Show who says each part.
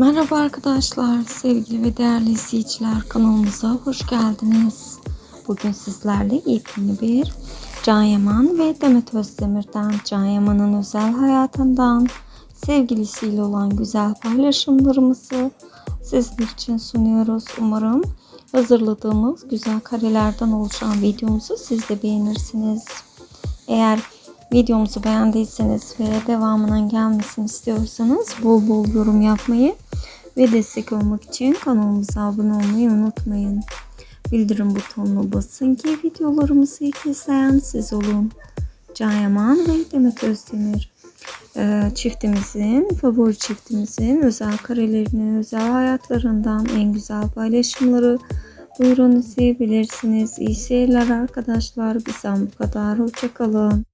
Speaker 1: Merhaba arkadaşlar, sevgili ve değerli izleyiciler kanalımıza hoş geldiniz. Bugün sizlerle yepyeni bir Can Yaman ve Demet Özdemir'den, Can Yaman'ın özel hayatından, sevgilisiyle olan güzel paylaşımlarımızı sizler için sunuyoruz. Umarım hazırladığımız güzel karelerden oluşan videomuzu siz de beğenirsiniz. Eğer videomuzu beğendiyseniz ve devamının gelmesini istiyorsanız bol bol yorum yapmayı ve destek olmak için kanalımıza abone olmayı unutmayın. Bildirim butonuna basın ki videolarımızı ilk izleyen siz olun. Can Yaman ve Demet Özdemir ee, çiftimizin, favori çiftimizin özel karelerini, özel hayatlarından en güzel paylaşımları buyurun izleyebilirsiniz. İyi seyirler arkadaşlar. Bizden bu kadar. Hoşçakalın.